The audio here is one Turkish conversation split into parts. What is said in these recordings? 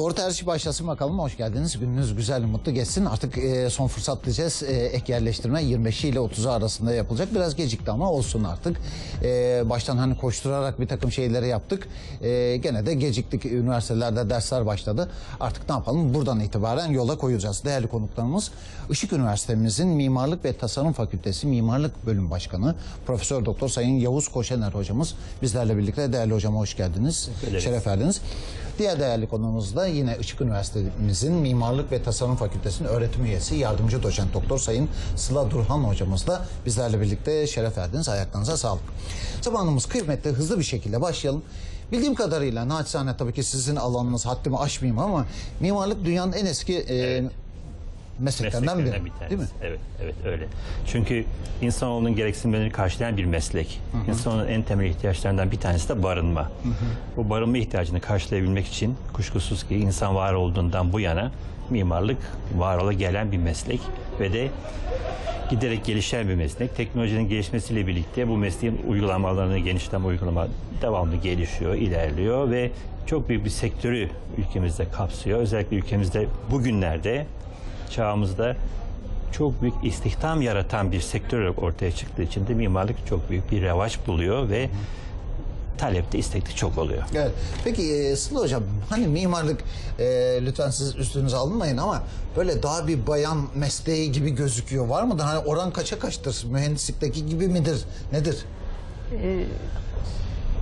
Doğru tercih başlasın bakalım. Hoş geldiniz. Gününüz güzel, mutlu geçsin. Artık e, son fırsat diyeceğiz. E, ek yerleştirme 25 ile 30'u arasında yapılacak. Biraz gecikti ama olsun artık. E, baştan hani koşturarak bir takım şeyleri yaptık. E, gene de geciktik. Üniversitelerde dersler başladı. Artık ne yapalım? Buradan itibaren yola koyacağız. Değerli konuklarımız Işık Üniversitemizin Mimarlık ve Tasarım Fakültesi Mimarlık Bölüm Başkanı Profesör Doktor Sayın Yavuz Koşener hocamız bizlerle birlikte. Değerli hocam hoş geldiniz. Şeref verdiniz. Diğer değerli konuğumuz da yine Işık Üniversitemizin Mimarlık ve Tasarım Fakültesi'nin öğretim üyesi, yardımcı doçent doktor Sayın Sıla Durhan hocamız da bizlerle birlikte şeref verdiniz. Ayaklarınıza sağlık. Zamanımız kıymetli, hızlı bir şekilde başlayalım. Bildiğim kadarıyla naçizane tabii ki sizin alanınız haddimi aşmayayım ama mimarlık dünyanın en eski e, mesleklerinden biri. Bir tanesi. Değil mi? Evet, evet öyle. Çünkü insanoğlunun gereksinimlerini karşılayan bir meslek. İnsanın en temel ihtiyaçlarından bir tanesi de barınma. Bu barınma ihtiyacını karşılayabilmek için kuşkusuz ki insan var olduğundan bu yana mimarlık var ola gelen bir meslek ve de giderek gelişen bir meslek. Teknolojinin gelişmesiyle birlikte bu mesleğin uygulama alanı, genişleme uygulama devamlı gelişiyor, ilerliyor ve çok büyük bir sektörü ülkemizde kapsıyor. Özellikle ülkemizde bugünlerde çağımızda çok büyük istihdam yaratan bir sektör olarak ortaya çıktığı için de mimarlık çok büyük bir revaç buluyor ve talepte istekli çok oluyor. Evet. Peki e, Sıla Hocam hani mimarlık e, lütfen siz üstünüze alınmayın ama böyle daha bir bayan mesleği gibi gözüküyor. Var mıdır? Hani oran kaça kaçtır? Mühendislikteki gibi midir? Nedir?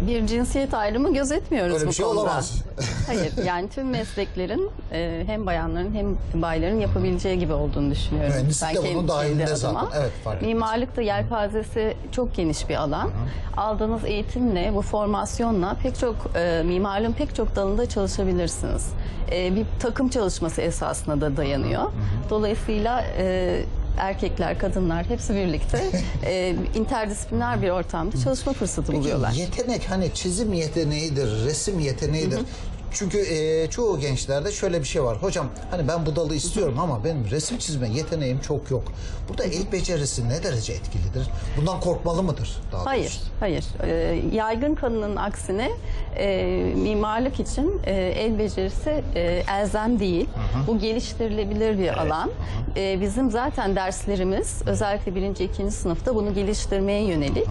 Bir cinsiyet ayrımı gözetmiyoruz Öyle bir bu şey konuda. olamaz. Hayır, yani tüm mesleklerin e, hem bayanların hem bayların yapabileceği gibi olduğunu düşünüyorum. Mühendislik de kendi- bunun dahilinde kendi zaten. adıma. Evet, fark ettim. Mimarlık da yelpazesi çok geniş bir alan. Aldığınız eğitimle, bu formasyonla pek çok e, mimarlığın pek çok dalında çalışabilirsiniz. E, bir takım çalışması esasına da dayanıyor. Dolayısıyla e, erkekler, kadınlar hepsi birlikte e, interdisipliner bir ortamda çalışma fırsatı Peki buluyorlar. yetenek hani çizim yeteneğidir, resim yeteneğidir. Çünkü e, çoğu gençlerde şöyle bir şey var. Hocam hani ben bu dalı istiyorum ama benim resim çizme yeteneğim çok yok. Burada el becerisi ne derece etkilidir? Bundan korkmalı mıdır? Daha Hayır, doğrusu? hayır. Ee, yaygın kanının aksine e, mimarlık için e, el becerisi e, elzem değil. Bu geliştirilebilir bir alan. E, bizim zaten derslerimiz özellikle birinci, ikinci sınıfta bunu geliştirmeye yönelik.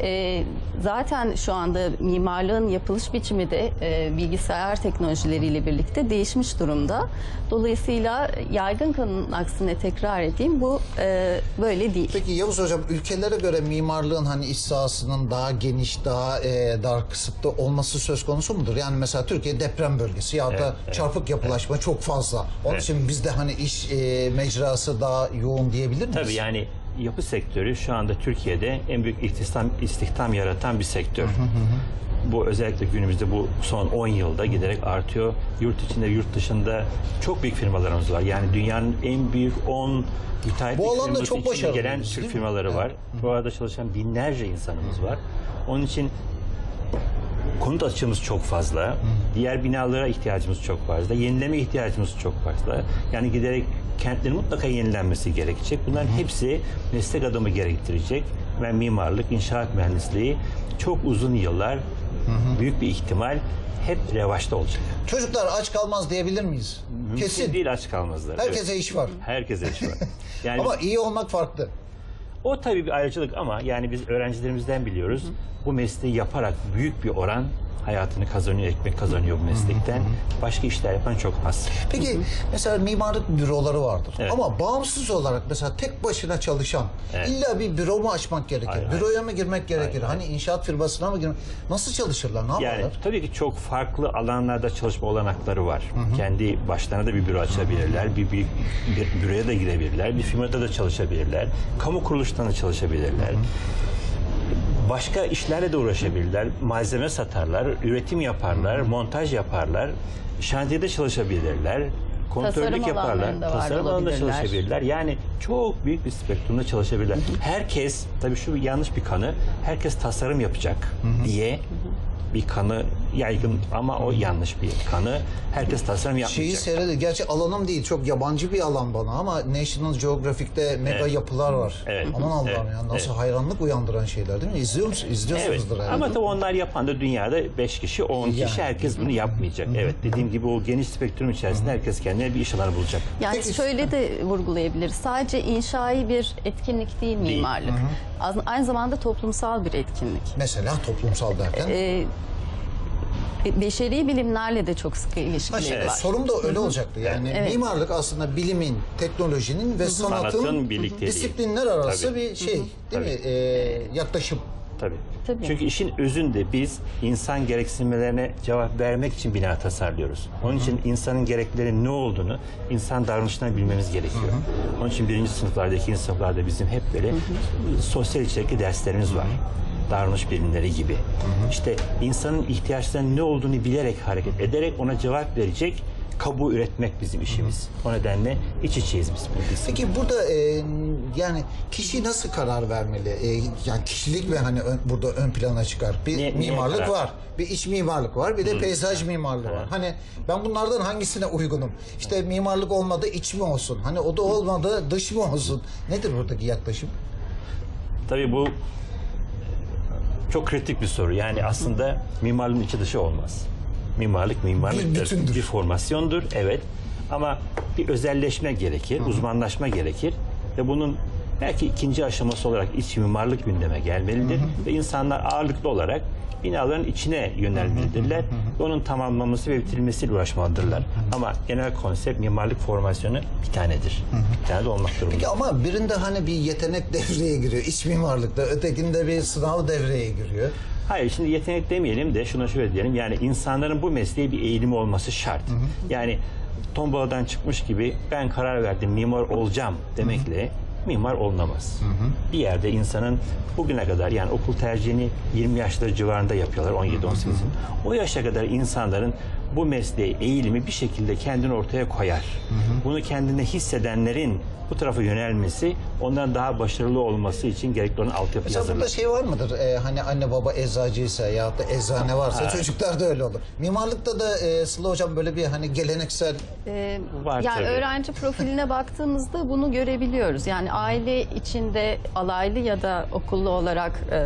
E, zaten şu anda mimarlığın yapılış biçimi de e, bilgisayar teknolojileriyle birlikte değişmiş durumda. Dolayısıyla yaygın kanının aksine tekrar edeyim bu e, böyle değil. Peki Yavuz Hocam ülkelere göre mimarlığın hani iç sahasının daha geniş, daha e, dar kısıtlı olması söz konusu mudur? Yani mesela Türkiye deprem bölgesi ya da çarpık yapılaşma çok fazla. Onun Evet. için bizde hani iş e, mecrası daha yoğun diyebilir miyiz? Tabii yani yapı sektörü şu anda Türkiye'de en büyük istihdam, istihdam yaratan bir sektör. Bu özellikle günümüzde bu son 10 yılda giderek artıyor. Yurt içinde, yurt dışında çok büyük firmalarımız var. Yani dünyanın en büyük 10 müteahhitlik Bu alanda çok başarılıyız, gelen Türk firmaları var. Bu arada çalışan binlerce insanımız var. Onun için konut açığımız çok fazla. Diğer binalara ihtiyacımız çok fazla. Yenileme ihtiyacımız çok fazla. Yani giderek kentlerin mutlaka yenilenmesi gerekecek. Bunların hepsi meslek adamı gerektirecek. Ve mimarlık, inşaat mühendisliği çok uzun yıllar büyük bir ihtimal hep revaçta olacak. Çocuklar aç kalmaz diyebilir miyiz? Mümkün Kesin. değil aç kalmazlar. Herkese Evet. iş var. Herkese iş var. Yani Ama iyi olmak farklı. O tabii bir ayrıcalık ama yani biz öğrencilerimizden biliyoruz. Bu mesleği yaparak büyük bir oran hayatını kazanıyor, ekmek kazanıyor bu meslekten. Başka işler yapan çok az. Peki mesela mimarlık büroları vardır. Evet. Ama bağımsız olarak mesela tek başına çalışan Evet. illa bir büro mu açmak gerekir? Hayır, Büroya mı girmek gerekir? Hayır, Hani inşaat firmasına mı girmek? Nasıl çalışırlar? Ne Yani yaparlar? tabii ki çok farklı alanlarda çalışma olanakları var. Kendi başlarına da bir büro açabilirler, bir, bir, bir büroya da girebilirler, bir firmada da çalışabilirler, kamu kuruluşlarında çalışabilirler. Başka işlerle de uğraşabilirler. Malzeme satarlar, üretim yaparlar, montaj yaparlar, şantiyede çalışabilirler. Kontrollük Tasarım yaparlar, tasarım alanında çalışabilirler. Yani çok büyük bir spektrumda çalışabilirler. Herkes, tabii şu yanlış bir kanı, herkes tasarım yapacak diye bir kanı yaygın ama o yanlış bir kanı. Herkes tasarım yapmayacak. Şeyi seyredi. Gerçi alanım değil. Çok yabancı bir alan bana ama National Geographic'te mega Evet. yapılar var. Evet. Aman Allah'ım Evet. ya. Nasıl Evet. hayranlık uyandıran şeyler değil mi? İzliyor musun? Evet. İzliyorsunuzdur herhalde. Ama tabii onlar yapan da dünyada 5 kişi, 10 kişi Yani. herkes bunu yapmayacak. Evet. Dediğim gibi o geniş spektrum içerisinde herkes kendine bir iş alanı bulacak. Yani Peki- şöyle de vurgulayabiliriz. Sadece inşai bir etkinlik değil mimarlık. Az- Aynı zamanda toplumsal bir etkinlik. Mesela toplumsal derken. Ee, beşeri bilimlerle de çok sıkı ilişkileri şimdi var. sorum da öyle olacaktı. Yani Evet. mimarlık aslında bilimin, teknolojinin ve sanatın, Sanatın birlikteliği. disiplinler arası Tabii. bir şey değil Tabii. mi? Ee, yaklaşım. Tabii. Tabii. Çünkü işin özünde biz insan gereksinmelerine cevap vermek için bina tasarlıyoruz. Onun için insanın gerekleri ne olduğunu insan davranışından bilmemiz gerekiyor. Onun için birinci sınıflarda, ikinci sınıflarda bizim hep böyle sosyal içerikli derslerimiz var. Davranış bilimleri gibi. İşte insanın ihtiyaçlarının ne olduğunu bilerek hareket ederek ona cevap verecek kabuğu üretmek bizim işimiz. O nedenle iç içeyiz biz bu. Peki burada e, yani kişi nasıl karar vermeli? E, yani kişilik ve hani ön- burada ön plana çıkar. Bir Ne- mimarlık karar? var, bir iç mimarlık var, bir de peyzaj mimarlığı var. Hani ben bunlardan hangisine uygunum? İşte mimarlık olmadı iç mi olsun? Hani o da olmadı dış mı olsun? Nedir buradaki yaklaşım? Tabii bu çok kritik bir soru. Yani aslında mimarlığın içi dışı olmaz. Mimarlık Bir mimarlıktır. bütündür. Bir formasyondur. Evet. Ama bir özelleşme gerekir, uzmanlaşma gerekir ve bunun belki ikinci aşaması olarak iç mimarlık gündeme gelmelidir ve insanlar ağırlıklı olarak binaların içine yönelmelidirler ve onun tamamlanması ve bitirilmesiyle uğraşmalıdırlar. Ama genel konsept mimarlık formasyonu bir tanedir. Bir tane de olmak durumunda. Peki ama birinde hani bir yetenek devreye giriyor iç mimarlıkta, ötekinde bir sınav devreye giriyor. Hayır şimdi yetenek demeyelim de şuna şöyle diyelim yani insanların bu mesleğe bir eğilimi olması şart. Yani tombaladan çıkmış gibi ben karar verdim mimar olacağım demekle mimar olunamaz. Bir yerde insanın bugüne kadar yani okul tercihini 20 yaşları civarında yapıyorlar 17-18 O yaşa kadar insanların bu mesleğe eğilimi bir şekilde kendini ortaya koyar. Bunu kendine hissedenlerin bu tarafa yönelmesi onların daha başarılı olması için gerekli olan altyapı Mesela hazırlar. burada şey var mıdır? Ee, hani anne baba eczacıysa ya da eczane varsa çocuklar da öyle olur. Mimarlıkta da e, Sıla hocam böyle bir hani geleneksel Ee, Var yani tabii. öğrenci profiline baktığımızda bunu görebiliyoruz. Yani aile içinde alaylı ya da okullu olarak e,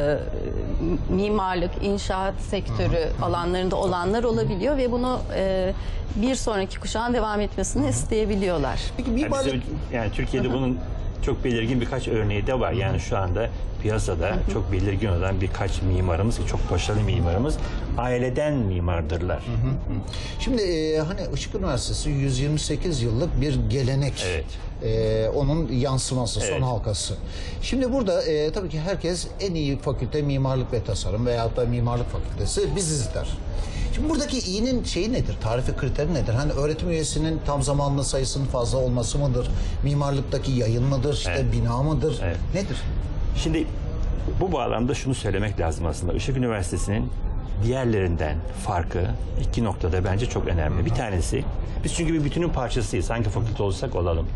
mimarlık, inşaat sektörü alanlarında olanlar olabiliyor ve bunu e, bir sonraki kuşağın devam etmesini isteyebiliyorlar. Peki Yani, mimarlık bizim- yani Türkiye'de bunun çok belirgin birkaç örneği de var. Yani şu anda piyasada çok belirgin olan birkaç mimarımız, çok başarılı mimarımız aileden mimardırlar. Şimdi e, hani Işık Üniversitesi 128 yıllık bir gelenek. Evet. E, onun yansıması, son Evet. halkası. Şimdi burada e, tabii ki herkes en iyi fakülte mimarlık ve tasarım veyahut da mimarlık fakültesi biziz der. Şimdi buradaki iyinin şeyi nedir? Tarifi kriteri nedir? Hani öğretim üyesinin tam zamanlı sayısının fazla olması mıdır? Mimarlıktaki yayın mıdır? İşte Evet. bina mıdır? Evet. Nedir? Şimdi bu bağlamda şunu söylemek lazım aslında. Işık Üniversitesi'nin diğerlerinden farkı iki noktada bence çok önemli. Bir tanesi, biz çünkü bir bütünün parçasıyız. Hangi fakülte olsak olalım.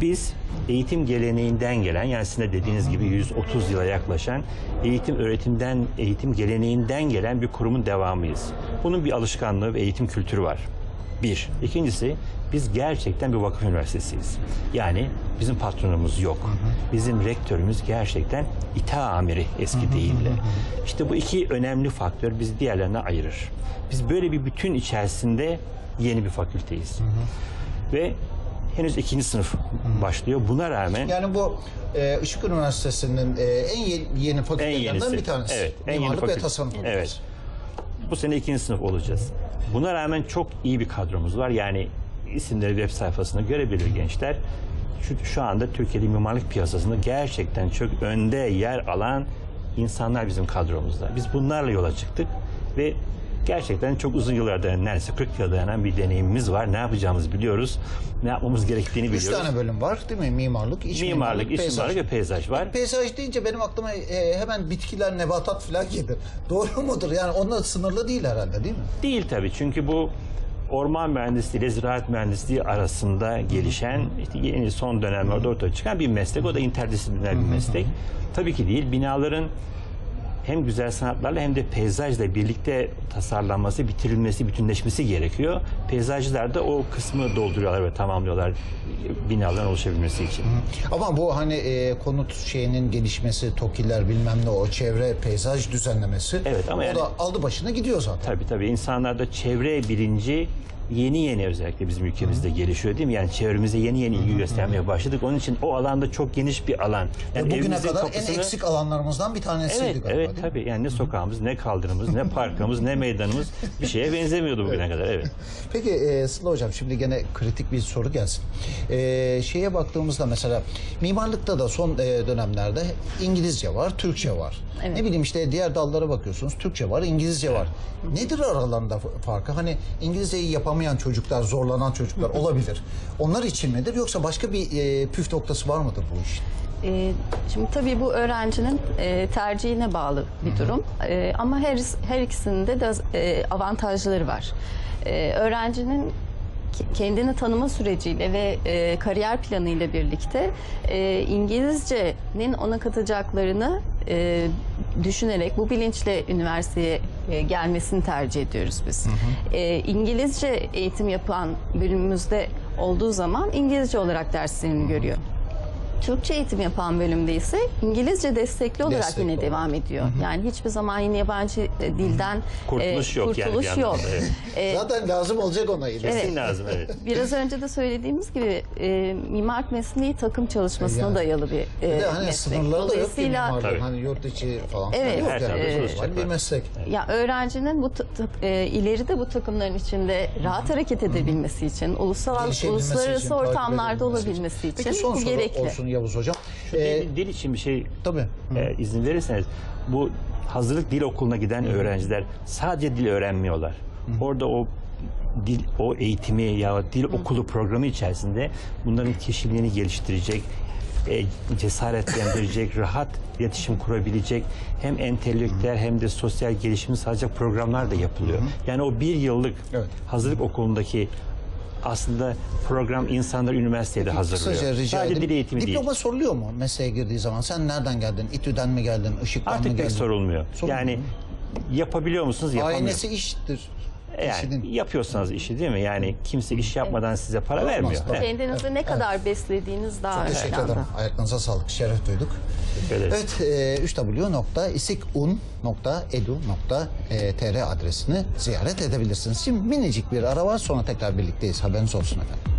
Biz eğitim geleneğinden gelen, yani sizin de dediğiniz gibi 130 yıla yaklaşan eğitim öğretimden, eğitim geleneğinden gelen bir kurumun devamıyız. Bunun bir alışkanlığı ve eğitim kültürü var. Bir. İkincisi biz gerçekten bir vakıf üniversitesiyiz. Yani bizim patronumuz yok. Bizim rektörümüz gerçekten ita amiri eski deyimle. İşte bu iki önemli faktör bizi diğerlerine ayırır. Biz böyle bir bütün içerisinde yeni bir fakülteyiz. Ve henüz ikinci sınıf başlıyor. Buna rağmen Yani bu e, Işık Üniversitesi'nin e, en yeni, yeni fakültelerinden bir tanesi. Evet, en yeni Mimarlık ve fakülte. tasarım. Evet. Bu sene ikinci sınıf olacağız. Buna rağmen çok iyi bir kadromuz var. Yani isimleri web sayfasında görebilir gençler. Şu, şu anda Türkiye'de mimarlık piyasasında gerçekten çok önde yer alan insanlar bizim kadromuzda. Biz bunlarla yola çıktık ve gerçekten çok uzun yıllardan neredeyse 40 yıla dayanan bir deneyimimiz var. Ne yapacağımızı biliyoruz. Ne yapmamız gerektiğini Üç biliyoruz. tane bölüm var değil mi? Mimarlık, iç mimarlık, Mimarlık, iç peyzaj. mimarlık ve peyzaj var. Peyzaj deyince benim aklıma e, hemen bitkiler, nebatat falan gelir. Doğru mudur? Yani onunla sınırlı değil herhalde değil mi? Değil tabii çünkü bu orman mühendisliği ile ziraat mühendisliği arasında gelişen işte yeni son dönemlerde ortaya çıkan bir meslek. O da interdisipliner bir meslek. Tabii ki değil. Binaların hem güzel sanatlarla hem de peyzajla birlikte tasarlanması, bitirilmesi, bütünleşmesi gerekiyor. Peyzajcılar da o kısmı dolduruyorlar ve tamamlıyorlar binaların oluşabilmesi için. Ama bu hani e, konut şeyinin gelişmesi, TOKİ'ler bilmem ne o çevre peyzaj düzenlemesi. Evet, ama o yani- da aldı başına gidiyor zaten. Tabii tabii insanlarda çevre bilinci yeni yeni özellikle bizim ülkemizde gelişiyor değil mi? Yani çevremize yeni yeni ilgi göstermeye başladık. Onun için o alanda çok geniş bir alan. Yani bugüne kadar kapısını- en eksik alanlarımızdan bir tanesiydi Evet, galiba evet tabii. Yani ne sokağımız, ne kaldırımız, ne parkımız, ne meydanımız bir şeye benzemiyordu bugüne kadar. Evet. Peki e, Sıla Hocam şimdi gene kritik bir soru gelsin. E, şeye baktığımızda mesela mimarlıkta da son e, dönemlerde İngilizce var, Türkçe var. Evet. Ne bileyim işte diğer dallara bakıyorsunuz Türkçe var, İngilizce var. Nedir aralarında farkı? Hani İngilizceyi yapamayan çocuklar, zorlanan çocuklar olabilir. Onlar için midir yoksa başka bir e, püf noktası var mıdır bu işin? Ee, Şimdi tabii bu öğrencinin e, tercihine bağlı bir durum. E, Ama her her ikisinde de e, avantajları var. E, Öğrencinin ke- kendini tanıma süreciyle ve e, kariyer planıyla birlikte e, İngilizcenin ona katacaklarını e, düşünerek bu bilinçle üniversiteye e, gelmesini tercih ediyoruz biz. E, İngilizce eğitim yapan bölümümüzde olduğu zaman İngilizce olarak derslerini görüyor. Türkçe eğitim yapan bölümde ise İngilizce destekli olarak Destekli yine olarak. devam ediyor. Yani hiçbir zaman yine yabancı e, dilden Kurtuluş e, yok yani kurtuluş bir yok. evet. E, Zaten lazım olacak ona ileride. Kesin lazım evet. Biraz önce de söylediğimiz gibi e, mimarlık mesleği takım çalışmasına Yani. dayalı bir, e, Bir de hani meslek. sınırları da yok ki mimarlığın. Hani yurt içi falan. Evet, yok her yani. çalışacak bir meslek. ya öğrencinin bu e, ileride bu takımların içinde rahat hareket edebilmesi için, ulusal uluslararası için, ortamlarda olabilmesi için Peki son bu gerekli. olsun Yavuz Hocam. Şu Ee, dil, dil için bir şey tabii. e, izin verirseniz bu hazırlık dil okuluna giden öğrenciler sadece dil öğrenmiyorlar. Orada o dil o eğitimi ya dil okulu programı içerisinde bunların kişiliğini geliştirecek, e, cesaretlendirecek, rahat iletişim kurabilecek hem entelektüel hem de sosyal gelişimi sağlayacak programlar da yapılıyor. Yani o bir yıllık Evet. hazırlık okulundaki aslında program insanları üniversitede hazırlıyor. Kısaca rica Sadece edeyim. dil eğitimi değil. Diploma soruluyor mu mesleğe girdiği zaman? Sen nereden geldin? İTÜ'den mi geldin? Işık'tan mı Artık geldin? pek sorulmuyor. Sorulmuyor yani yapabiliyor musunuz? Yapamıyor. Aynesi iştir. Yani Kişinin. yapıyorsanız işi değil mi? Yani kimse iş yapmadan size para vermiyor. tabii. Evet. Kendinizi ne kadar beslediğiniz daha Teşekkür önemli. ederim. Ayaklarınıza sağlık. Şeref duyduk. Teşekkür. Evet, e, 3w.isikun.edu.tr adresini ziyaret edebilirsiniz. Şimdi minicik bir ara var sonra tekrar birlikteyiz. Haberiniz olsun efendim.